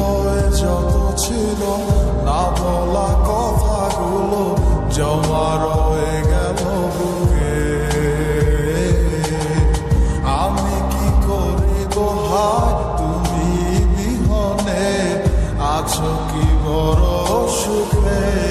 হয়ে যত ছিল না বলা কথাগুলো জমা রয়ে গেল বুকে। আমি কি করি হায়, তুমি বিহনে আছো কি বড় সুখে?